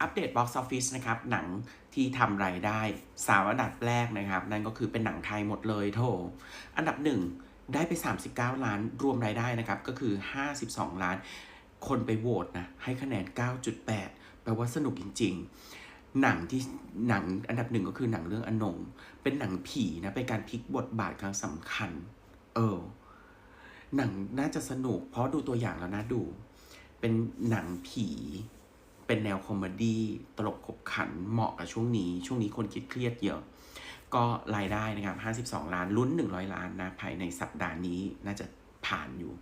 อัปเดต Box Office นะครับ หนังที่ทำรายได้สามอันดับแรกนะครับ นั่นก็คือเป็นหนังไทยหมดเลยโถ อันดับหนึ่งได้ไป 39 ล้านรวมรายได้นะครับ ก็คือ 52 ล้าน คนไปโหวตนะ ให้คะแนน 9.8 แปลว่าสนุกจริง ๆ หนังที่หนังอันดับหนึ่งก็คือหนังเรื่องอนง เป็นหนังผีนะ เป็นการพลิกบทบาทครั้งสำคัญ เออ หนังน่าจะสนุก เพราะดูตัวอย่างแล้วนะดู เป็นหนังผี เป็นแนวคอมเมดี้ตลกขบขันเหมาะกับช่วงนี้ ช่วงนี้คนคิดเครียดเยอะ ก็รายได้นะครับ52 ล้านลุ้น 100 ล้านนะภายในสัปดาห์นี้น่าจะผ่านอยู่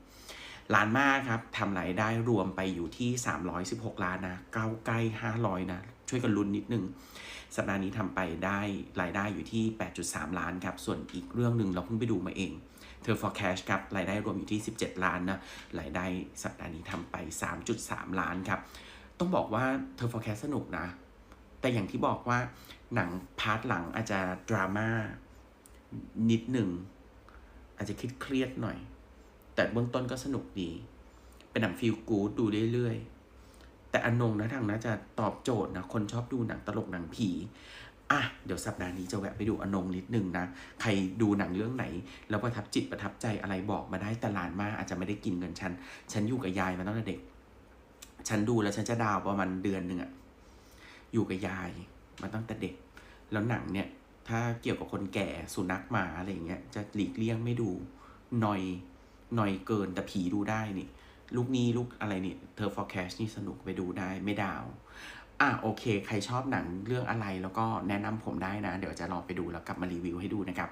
ล้านมากครับทำรายได้รวมไปอยู่ที่ 316 ล้านนะเก้าใกล้ 500 นะ ช่วยกันลุ้นนิดนึง สัปดาห์นี้ทำไปได้รายได้อยู่ที่ 8.3 ล้านครับ ส่วนอีกเรื่องหนึ่งเราเพิ่งไปดูมาเองเธอ for cash ครับรายได้รวมอยู่ที่ 17 ล้านนะรายได้สัปดาห์นี้ทำไป 3.3 ล้านครับ ต้องบอกว่าเธอ for cash สนุกนะ แต่อย่างที่บอกว่าหนังพาร์ทหลังอาจจะดราม่านิดหนึ่ง อาจจะคิดเครียดหน่อย แต่เบื้องต้นก็สนุกดี เป็นหนังฟีลกู๊ดดูเรื่อยๆ แต่อนงนะทางน่าจะตอบโจทย์นะ คนชอบดูหนังตลกหนังผีอะเดี๋ยวสัปดาห์นี้จะแวะไปดูอนงนิดนึงนะ ใครดูหนังเรื่องไหน แล้วประทับจิตประทับใจอะไรบอกมาได้ตลานมากอาจจะไม่ได้กินเงินฉัน ฉันอยู่กับยายมาตั้งแต่เด็ก ฉันดูแล้วฉันจะดาวประมาณเดือนหนึ่งอะอยู่กับยายมาตั้งแต่เด็ก แล้วหนังเนี่ย ถ้าเกี่ยวกับคนแก่สุนัขหมาอะไรอย่างเงี้ยจะหลีกเลี่ยงไม่ดูหน่อยหน่อยเกินแต่ผีดูได้นี่ ลูกนี้ลูกอะไรนี่เธอ forecast นี่สนุกไปดูได้ไม่ดาว อะโอเค ใครชอบหนังเรื่องอะไรแล้วก็แนะนำผมได้นะ เดี๋ยวจะลองไปดูแล้วกลับมารีวิวให้ดูนะครับ